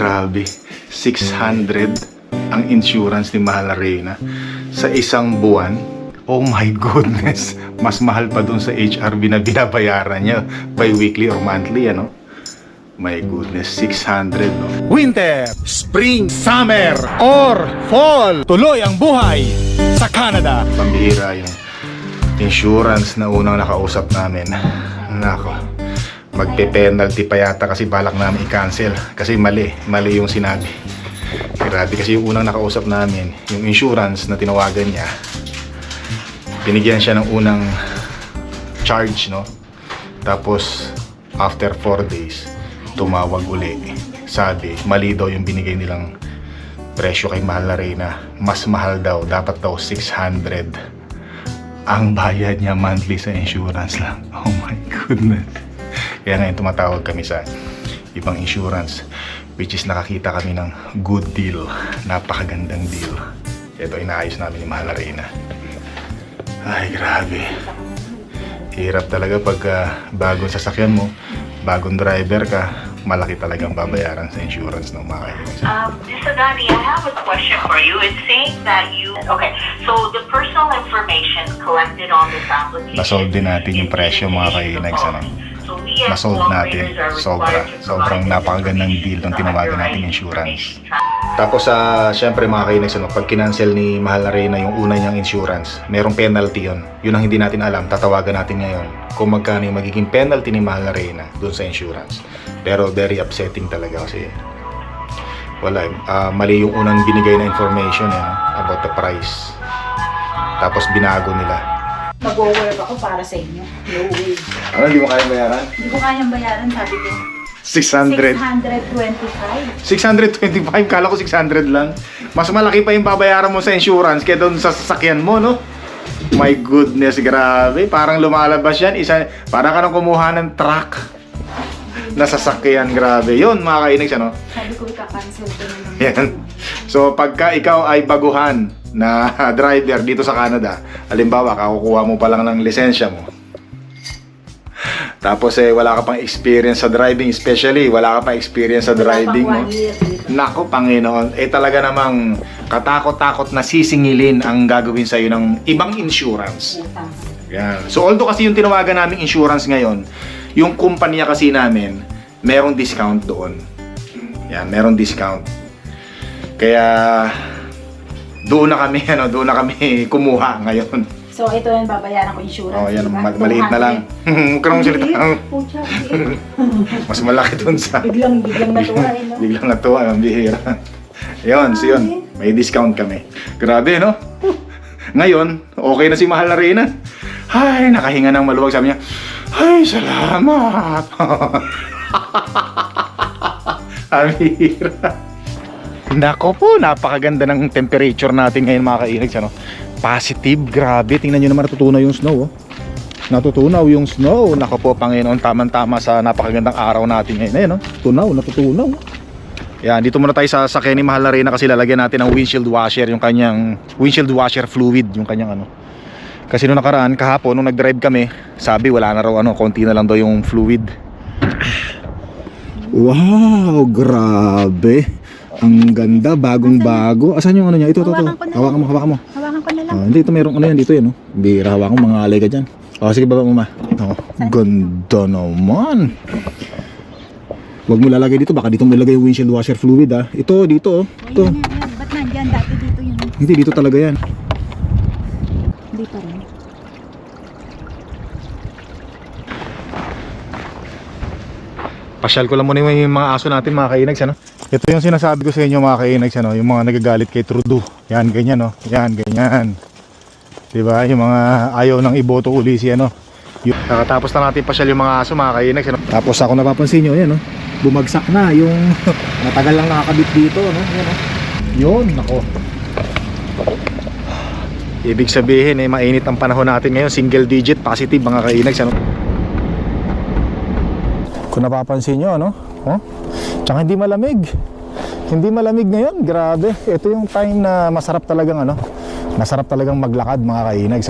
grabe. 600 ang insurance ni Mahal Arena sa isang buwan. Oh my goodness. Mas mahal pa dun sa HRV na binabayaran niya by weekly or monthly, ano? My goodness, 600, no? Winter, Spring, Summer, or Fall. Tuloy ang buhay sa Canada. Pambihira yung insurance na unang nakausap namin. Nako. Magpe-penalty pa yata kasi balak namin i-cancel. Kasi mali. Mali yung sinabi. Grabe kasi yung unang nakausap namin, yung insurance na tinawagan niya, binigyan siya ng unang charge, no? Tapos, after 4 days, tumawag uli. Sabi, mali daw yung binigay nilang presyo kay Mahal na Reyna. Mas mahal daw, dapat daw 600 ang bayad niya monthly sa insurance lang. Oh my goodness. Kaya ngayon tumatawag kami sa ibang insurance which is nakakita kami ng good deal. Napakagandang deal. Ito inaayos namin ni Mahal Arena. Ay, grabe. Hirap talaga pag ah, bagong sasakyan mo, bagong driver ka, malaki talagang babayaran sa insurance ng mga kaibigan. Um, Ms. Agani, I have a question for you. It's saying that you, okay, so the personal information collected on this application. Nasolve din natin yung presyo, mga kainags, ano? So Nasolve natin. Sobra. Sobrang napakagandang deal ng tinawagan nating insurance. Tapos sa syempre mga kainex, ano, pag kinancel ni Mahal Arena yung una niyang insurance, merong penalty yon. Yun ang hindi natin alam, tatawagan natin ngayon kung magkano yung magiging penalty ni Mahal Arena dun sa insurance. Pero very upsetting talaga kasi wala. Ah, mali yung unang binigay na information eh, about the price. Tapos binago nila. Mag-work ako para sa inyo. No way. Ano, hindi mo kaya bayaran? Hindi ko kayang bayaran, sabi ko. 600. 625, 625. kala ko 600 lang. Mas malaki pa yung babayaran mo sa insurance kaya doon sa sasakyan mo, no? My goodness, grabe. Parang lumalabas yan. Isa, parang ka nang kumuha ng truck na sasakyan. Grabe. Yun, mga kainags, ano? Sabi ko, ika-cancel ko na. Yan. So, pagka ikaw ay baguhan na driver dito sa Canada, halimbawa, kakukuha mo pa lang ng lisensya mo. Tapos eh, wala ka pang experience sa driving, especially wala ka pang experience sa driving mo. Nako, Panginoon, eh talaga namang katakot-takot na sisingilin ang gagawin sa'yo ng ibang insurance. Yan. So although kasi yung tinawagan naming insurance ngayon, yung kumpanya kasi namin, merong discount doon. Yan, merong discount. Kaya doon na kami, ano, doon na kami kumuha ngayon. So, ito yung babayaran ko insurance. Oh, yan, diba? ma- maliit na lang. Huwag ka salita. Pucha. Mas malaki doon sa Biglang, biglang natuwa eh, no? Biglang natuwa, ang bihira. Yun, so yun. May discount kami. Grabe, no? Ngayon, okay na si Mahal Arena. Ay, nakahinga ng maluwag. Sabi niya, ay, salamat. bihira. Nako po, napakaganda ng temperature natin ngayon mga kainags. Ano? Positive, grabe. Tingnan nyo naman natutunaw yung snow. Oh. Natutunaw yung snow. Nako po, Panginoon, tamang-tama sa napakagandang araw natin ngayon. Ayun, no? Tunaw, natutunaw. Yan, dito muna tayo sa sakyan ni Mahal Arena kasi lalagyan natin ng windshield washer, yung kanyang windshield washer fluid, yung kanyang ano. Kasi nung nakaraan, kahapon, nung nag-drive kami, sabi wala na raw ano, konti na lang daw yung fluid. Wow, grabe. Ang ganda, bagong bago. Asan yung ano niya? Ito, ito, ito. Hawakan ko na lang. Hawakan mo, hawakan mo. Hawakan ko na lang. Ah, hindi, ito merong ano yan dito yan. Oh. Bira, hawakan mo, mga alay ka dyan. O, sige, baba mo ma. Ito, ganda naman. Huwag mo lalagay dito, baka dito mo lalagay yung windshield washer fluid ah. Ito, dito, oh. Ito. Yan, yan. Ba't nandyan? Dati dito yung... Hindi, dito talaga yan. Hindi pa rin. Pasyal ko lang muna yung mga aso natin mga kainags ano. Ito yung sinasabi ko sa inyo mga kainags ano, yung mga nagagalit kay Trudeau. Yan ganyan no. Yan ganyan. 'Di ba? Yung mga ayaw nang iboto uli si ano. Yung, nakatapos na natin pasyal yung mga aso mga kainags ano. Tapos ako napapansin nyo yan no. Bumagsak na yung matagal lang nakakabit dito no. Yan no. Yun nako. Ibig sabihin eh mainit ang panahon natin ngayon, single digit positive mga kainags ano. Kung napapansin nyo, ano? Oh? Tsaka hindi malamig. Hindi malamig ngayon. Grabe. Ito yung time na masarap talagang ano. Masarap talagang maglakad mga kainags.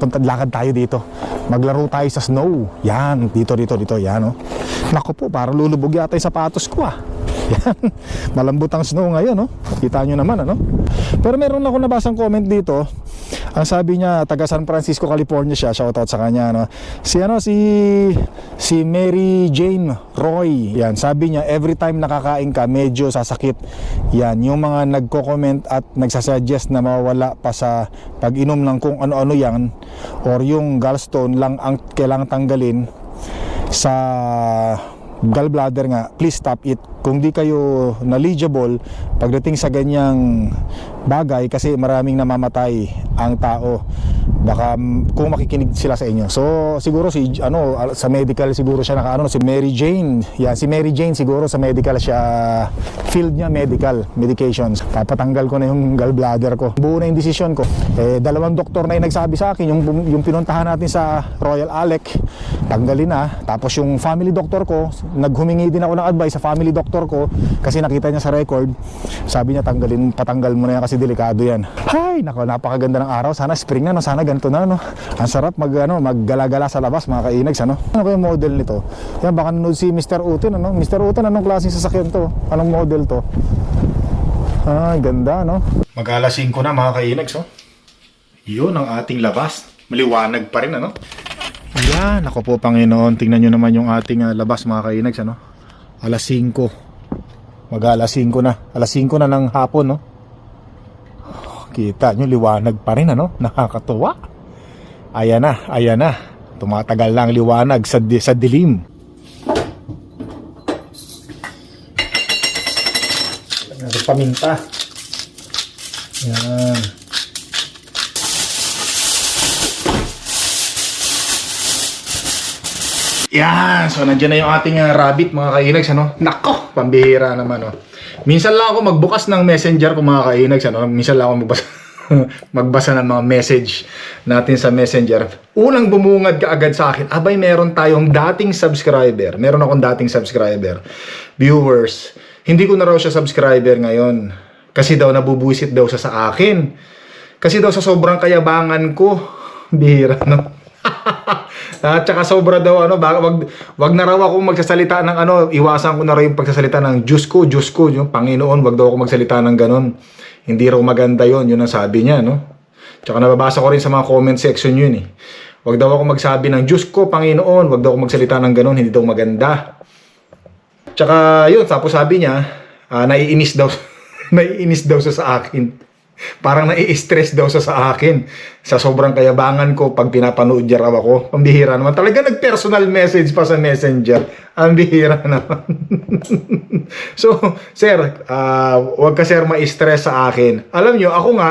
Punta lakad tayo dito. Maglaro tayo sa snow. Yan. Dito, dito, dito. Yan, oh. Naku po, para lulubog yata yung sapatos ko ah. Yan. Malambot ang snow ngayon, no? Kita nyo naman, ano? Pero meron ako nabasang comment dito. Ang sabi niya, taga San Francisco, California siya. Shoutout sa kanya, no? Si, ano, si, si Mary Jane Roy. Yan, sabi niya, every time nakakain ka, medyo sasakit. Yan, yung mga nagko-comment at nagsasuggest na mawala pa sa pag-inom ng kung ano-ano yan or yung gallstone lang ang kailangang tanggalin sa gallbladder nga, please stop it. Kung di kayo knowledgeable pagdating sa ganyang bagay kasi maraming namamatay ang tao. Baka kung makikinig sila sa inyo. So siguro si ano sa medical siguro siya nakaano si Mary Jane. Yan si Mary Jane siguro sa medical siya field niya medical medications. Papatanggal ko na yung gallbladder ko. Buo na yung decision ko. Eh dalawang doktor na yung nagsabi sa akin yung yung pinuntahan natin sa Royal Alec tanggalin na. Tapos yung family doctor ko, naghumingi din ako ng advice sa family doctor ko kasi nakita niya sa record. Sabi niya tanggalin, patanggal mo na yan kasi delikado yan. Hay, nako, napakaganda ng araw. Sana spring na, no? sana ganito na, no? Ang sarap mag, ano, maggala-gala sa labas, mga kainags, ano? Ano yung model nito? Yan, baka nanood si Mr. Utin, ano? Mr. Utin, anong klaseng sasakyan to? Anong model to? Ay, ganda, no? Mag-alas 5 na mga kainags, oh. Yun ang ating labas. Maliwanag pa rin, ano? Yan, ako po Panginoon. Tingnan nyo naman yung ating ah, labas mga kainags, ano? Alas 5. Mag-alas 5 na. Alas 5 na ng hapon, no? Kita nyo, liwanag pa rin, ano? Nakakatuwa. Ayan na, ayan na. Tumatagal lang liwanag sa, sa dilim. Ano paminta. Yan. Yan. So, nandiyan na yung ating uh, rabbit, mga kainags, ano? Nako, pambihira naman, oh. Minsan lang ako magbukas ng messenger ko, mga kainags, ano? Minsan lang ako magbasa, magbasa ng mga message natin sa messenger. Unang bumungad ka agad sa akin, abay, meron tayong dating subscriber. Meron akong dating subscriber. Viewers. Hindi ko na raw siya subscriber ngayon. Kasi daw nabubuisit daw siya sa akin. Kasi daw sa sobrang kayabangan ko, bihira, no? At saka sobra daw ano, baka wag wag na raw ako magsasalita ng ano, iwasan ko na raw yung pagsasalita ng Diyos ko, Diyos ko, yung Panginoon, wag daw ako magsalita ng ganon. Hindi raw maganda yon yun ang sabi niya, no? Tsaka nababasa ko rin sa mga comment section yun eh. Wag daw ako magsabi ng Diyos ko, Panginoon, wag daw ako magsalita ng ganon, hindi daw maganda. Tsaka yun, tapos sabi niya, ah, naiinis daw, naiinis daw siya sa akin. Parang nai-stress daw siya sa akin sa sobrang kayabangan ko pag pinapanood niya raw ako. Ang bihira naman. Talaga nag-personal message pa sa messenger. Ang bihira naman. so, sir, ah, wag ka sir ma-stress sa akin. Alam nyo, ako nga,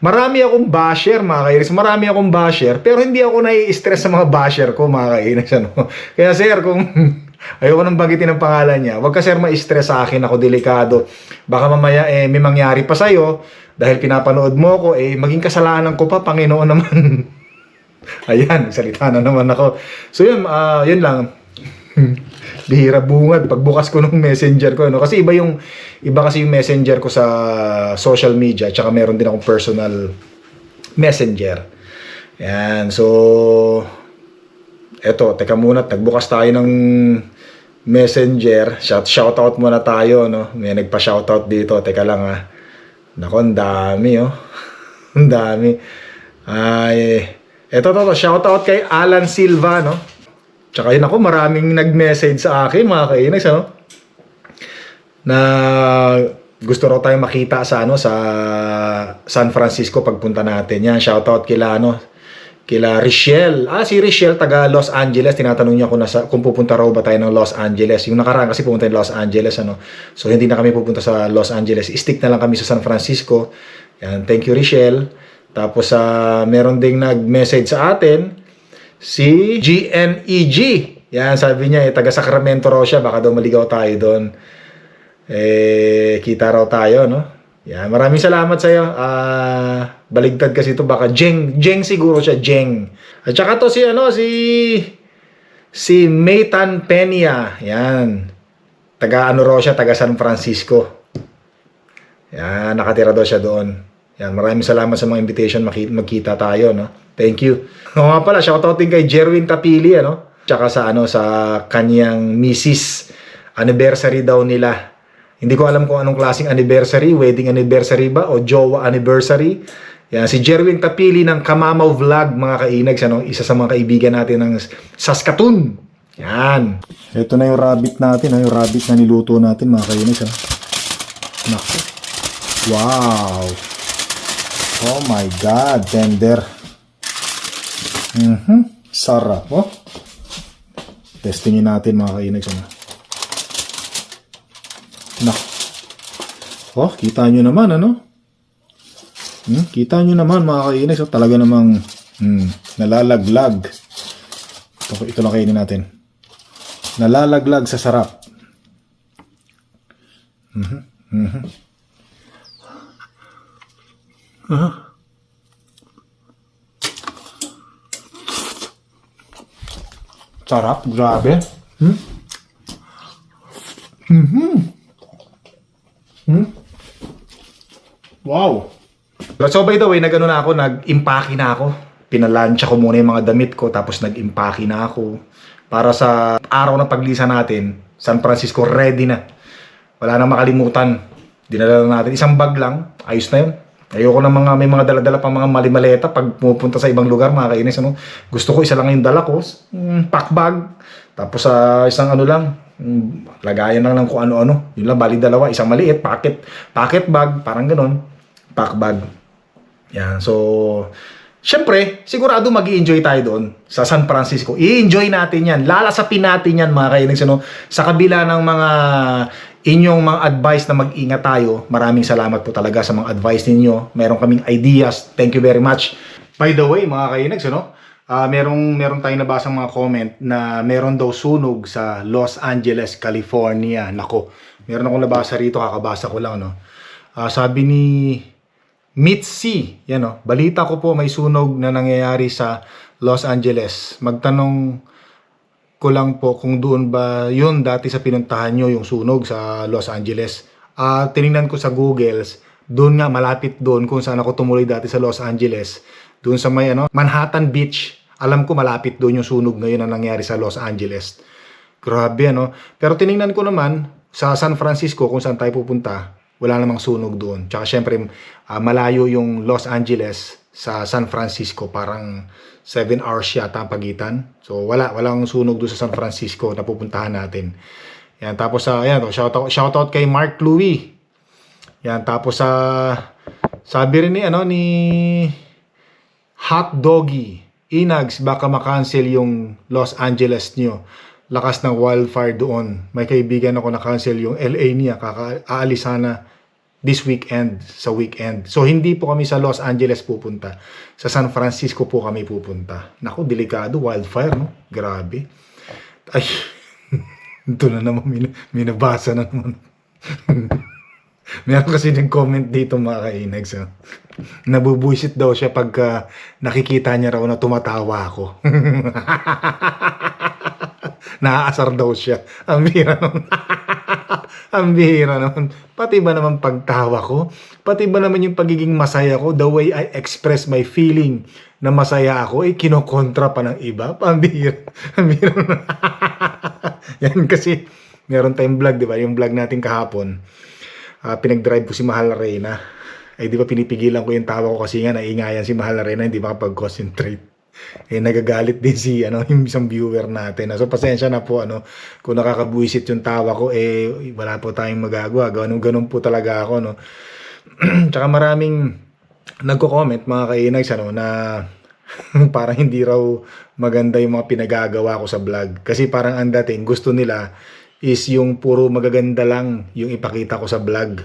marami akong basher, mga kairis. Marami akong basher, pero hindi ako nai-stress sa mga basher ko, mga kairis. Ano? Kaya sir, kung ayoko nang bagitin ang pangalan niya, wag ka sir ma-stress sa akin, ako delikado. Baka mamaya eh, may mangyari pa sa'yo, dahil pinapanood mo ako, eh, maging kasalanan ko pa, Panginoon naman. Ayan, salita na naman ako. So yun, ah, yun lang. Bihira bungad pagbukas ko ng messenger ko ano kasi iba yung iba kasi yung messenger ko sa social media tsaka meron din akong personal messenger. Yan. So eto, teka muna, tagbukas tayo ng messenger. Shout shoutout muna tayo no. May nagpa-shoutout dito. Teka lang ah. Nako, ang dami oh. ang dami. Ay, eto to, to shoutout kay Alan Silva no. Tsaka yun ako, maraming nag-message sa akin, mga kainags, ano? Na gusto raw tayong makita sa ano sa San Francisco pagpunta natin. Yan, shoutout kila ano, kila Richelle. Ah, si Richelle taga Los Angeles. Tinatanong niya kung, nasa, kung pupunta raw ba tayo ng Los Angeles. Yung nakaraan kasi pupunta ng Los Angeles. Ano? So, hindi na kami pupunta sa Los Angeles. Stick na lang kami sa San Francisco. Yan, thank you Richelle. Tapos, ah, meron ding nag-message sa atin si GNEG. Yan, sabi niya, eh, taga Sacramento raw siya. Baka daw maligaw tayo doon. Eh, kita raw tayo, no? Yan, maraming salamat sa iyo. Ah, baligtad kasi ito baka Jeng, Jeng siguro siya, Jeng. At saka to si ano, si si Maytan Peña. Yan. Taga ano raw siya, taga San Francisco. Yan, nakatira daw siya doon. Yan, maraming salamat sa mga invitation maki- magkita tayo, no? Thank you. Oo nga pala, shoutout din kay Jerwin Tapili, ano? Tsaka sa ano sa kanyang misis anniversary daw nila Hindi ko alam kung anong klaseng anniversary, wedding anniversary ba o jowa anniversary. Yan, si Jerwin Tapili ng Kamamaw Vlog, mga kainags, ano, isa sa mga kaibigan natin ng Saskatoon. Yan. Ito na yung rabbit natin, ha? yung rabbit na niluto natin, mga kainis. Ha? Naku. Wow. Oh my God, tender. Mhm. Sarap, oh. Testingin natin, mga kainis. Ano? Naku. Oh, kita nyo naman, ano? Hmm, kita nyo naman, mga kainis. Oh, talaga namang hmm, nalalaglag. Ito, ito lang kainin natin nalalaglag sa sarap. Mhm. Mhm. Ah. Sarap, grabe. Hmm? Mhm. Hmm? Wow. So by the way, nagano na ako, nag-impake na ako. Pinalansya ko muna yung mga damit ko, tapos nag-impake na ako. Para sa araw ng paglisa natin, San Francisco ready na. Wala nang makalimutan. Dinala lang natin. Isang bag lang, ayos na yun. Ayoko na mga, may mga dala-dala pang mga malimaleta pag pupunta sa ibang lugar, mga kainis. Ano? Gusto ko isa lang yung dala ko, mm, pack bag. Tapos sa isang ano lang, lagayan lang ng kung ano-ano. Yun lang, bali dalawa. Isang maliit, pocket, pocket bag, parang ganon. Pack bag. Yan, so... Siyempre, sigurado mag enjoy tayo doon sa San Francisco. I-enjoy natin yan. Lalasapin natin yan, mga kainis. Ano? Sa kabila ng mga inyong mga advice na mag-ingat tayo, maraming salamat po talaga sa mga advice ninyo. Meron kaming ideas. Thank you very much. By the way, mga kainags, ano? Ah, merong meron tayong nabasang mga comment na meron daw sunog sa Los Angeles, California. Nako, meron akong nabasa rito, kakabasa ko lang, no. Ah, sabi ni Mitzi, yan o, balita ko po may sunog na nangyayari sa Los Angeles. Magtanong ko lang po kung doon ba yun dati sa pinuntahan nyo yung sunog sa Los Angeles. Ah, tiningnan ko sa Google, doon nga malapit doon kung saan ako tumuloy dati sa Los Angeles. Doon sa may ano, Manhattan Beach. Alam ko malapit doon yung sunog ngayon na nangyari sa Los Angeles. Grabe ano. Pero tiningnan ko naman sa San Francisco kung saan tayo pupunta, wala namang sunog doon. Tsaka syempre ah, malayo yung Los Angeles sa San Francisco, parang 7 hours yata ang pagitan. So wala, walang sunog doon sa San Francisco na pupuntahan natin. Yan, tapos sa, ayan, to, shoutout, shoutout kay Mark Louis. Yan, tapos sa, sabi rin ni, ano, ni Hot Doggy, Inags, baka makancel yung Los Angeles nyo. Lakas ng wildfire doon. May kaibigan ako na-cancel yung LA niya. Kaka aalis sana this weekend, sa weekend. So, hindi po kami sa Los Angeles pupunta. Sa San Francisco po kami pupunta. Naku, delikado, wildfire, no? Grabe. Ay, ito na naman, min minabasa na naman. Meron kasi nag-comment dito mga kainags. Oh. Nabubuisit daw siya pagka nakikita niya raw na tumatawa ako. Naaasar daw siya. Ang bira naman. Ang bira naman. Pati ba naman pagtawa ko? Pati ba naman yung pagiging masaya ko? The way I express my feeling na masaya ako, eh kinokontra pa ng iba. Ang bira. Ang bira. Yan kasi, meron tayong vlog, di ba? Yung vlog natin kahapon ah, pinag-drive ko si Mahal Reyna. Ay di ba pinipigilan ko yung tawa ko kasi nga naingayan si Mahal Reyna, hindi makapag-concentrate. Eh nagagalit din si ano yung isang viewer natin. So pasensya na po ano kung nakakabuisit yung tawa ko eh wala po tayong magagawa. Ganun ganun po talaga ako no. Tsaka maraming nagko-comment mga kainags ano na parang hindi raw maganda yung mga pinagagawa ko sa vlog. Kasi parang ang dating gusto nila is yung puro magaganda lang yung ipakita ko sa vlog.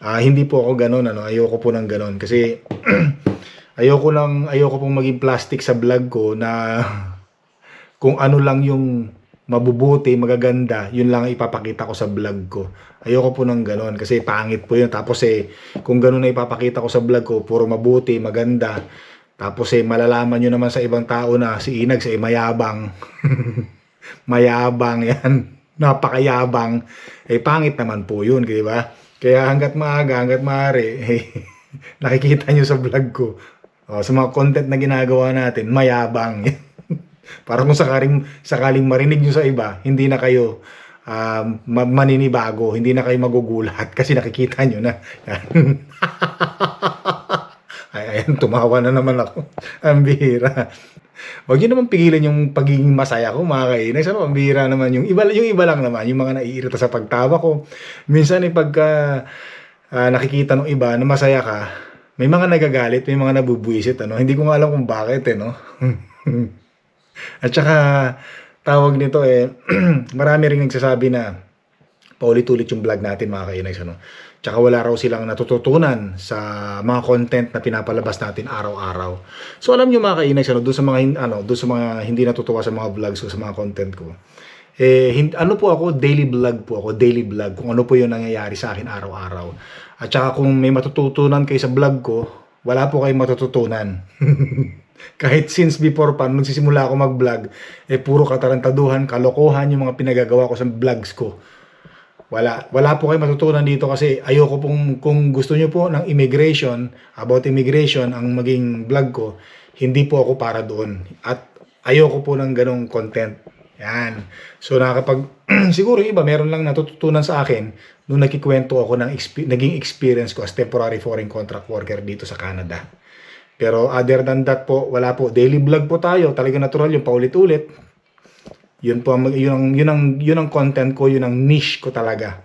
Ah, hindi po ako ganoon ano, ayoko po ng ganoon kasi ayoko nang ayoko pong maging plastic sa vlog ko na kung ano lang yung mabubuti, magaganda, yun lang ang ipapakita ko sa vlog ko. Ayoko po ng ganoon kasi pangit po yun. Tapos eh, kung ganoon na ipapakita ko sa vlog ko, puro mabuti, maganda. Tapos eh, malalaman nyo naman sa ibang tao na si Inag eh, mayabang. mayabang yan. Napakayabang. Eh, pangit naman po yun, di ba? Kaya hanggat maaga, hanggat maaari, eh, nakikita nyo sa vlog ko. O, sa mga content na ginagawa natin, mayabang. Para kung sakaling, sakaling marinig nyo sa iba, hindi na kayo um, ma- maninibago, hindi na kayo magugulat kasi nakikita nyo na. Yan. Ay, ayan, tumawa na naman ako. Ang bihira. Huwag nyo naman pigilan yung pagiging masaya ko, mga kainis. Ano, ang bihira naman. Yung iba, yung iba lang naman, yung mga naiirita sa pagtawa ko. Minsan, eh, pagka ah, nakikita ng iba na masaya ka, may mga nagagalit, may mga nabubwisit. Ano? Hindi ko nga alam kung bakit, eh, no? At saka, tawag nito eh, marami rin nagsasabi na paulit-ulit yung vlog natin mga kainags. Ano? Tsaka wala raw silang natututunan sa mga content na pinapalabas natin araw-araw. So alam nyo mga kainags, ano, doon sa mga, ano, doon sa mga hindi natutuwa sa mga vlogs ko, sa mga content ko, eh, hin- ano po ako, daily vlog po ako, daily vlog, kung ano po yung nangyayari sa akin araw-araw. At saka kung may matututunan kayo sa vlog ko, wala po kayong matututunan. Kahit since before pa, nung nagsisimula ako mag-vlog, eh puro katarantaduhan, kalokohan yung mga pinagagawa ko sa vlogs ko. Wala, wala po kayo matutunan dito kasi ayoko pong, kung gusto nyo po ng immigration, about immigration, ang maging vlog ko, hindi po ako para doon. At ayoko po ng ganong content. Yan. So nakakapag, siguro iba, meron lang natututunan sa akin nung nagkikwento ako ng expe- naging experience ko as temporary foreign contract worker dito sa Canada. Pero other than that po, wala po. Daily vlog po tayo. Talaga natural yung paulit-ulit. Yun po, ang- yun ang, yun ang, yun ang content ko, yun ang niche ko talaga.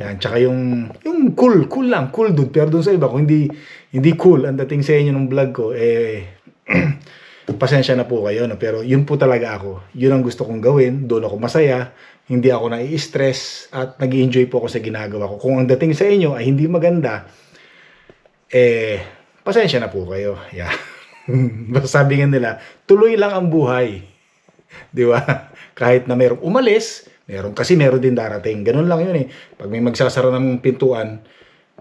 Yan, tsaka yung, yung cool, cool lang, cool dude. Pero dun sa iba, kung hindi, hindi cool ang dating sa inyo ng vlog ko, eh, pasensya na po kayo. No? Pero yun po talaga ako. Yun ang gusto kong gawin. Doon ako masaya. Hindi ako nai-stress at nag enjoy po ako sa ginagawa ko. Kung ang dating sa inyo ay hindi maganda, eh, pasensya na po kayo. Yeah. Basta sabi nga nila, tuloy lang ang buhay. Di ba? Kahit na merong umalis, meron kasi meron din darating. Ganun lang yun eh. Pag may magsasara ng pintuan,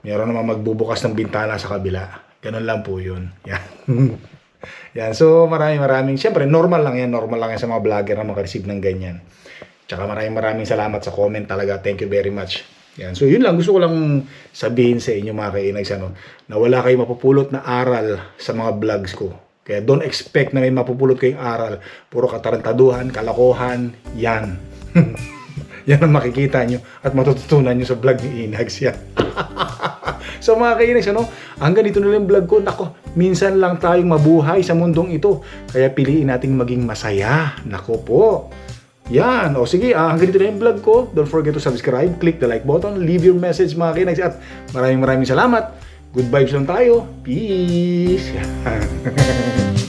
meron naman magbubukas ng bintana sa kabila. Ganun lang po yun. Yan. yan. So maraming maraming, syempre normal lang yan. Normal lang yan sa mga vlogger na makareceive ng ganyan. Tsaka maraming maraming salamat sa comment talaga. Thank you very much. Yan. So yun lang. Gusto ko lang sabihin sa inyo mga kainags ano, na wala kayong mapupulot na aral sa mga vlogs ko. Kaya don't expect na may mapupulot kayong aral. Puro katarantaduhan, kalokohan, yan. yan ang makikita nyo at matututunan nyo sa vlog ni Inags yan. so mga kainags, ano, hanggang dito na lang vlog ko. Nako, minsan lang tayong mabuhay sa mundong ito. Kaya piliin nating maging masaya. Nako po. Yan. O sige, ah, hanggang dito na yung vlog ko. Don't forget to subscribe, click the like button, leave your message mga kinags. At maraming maraming salamat. Good vibes lang tayo. Peace.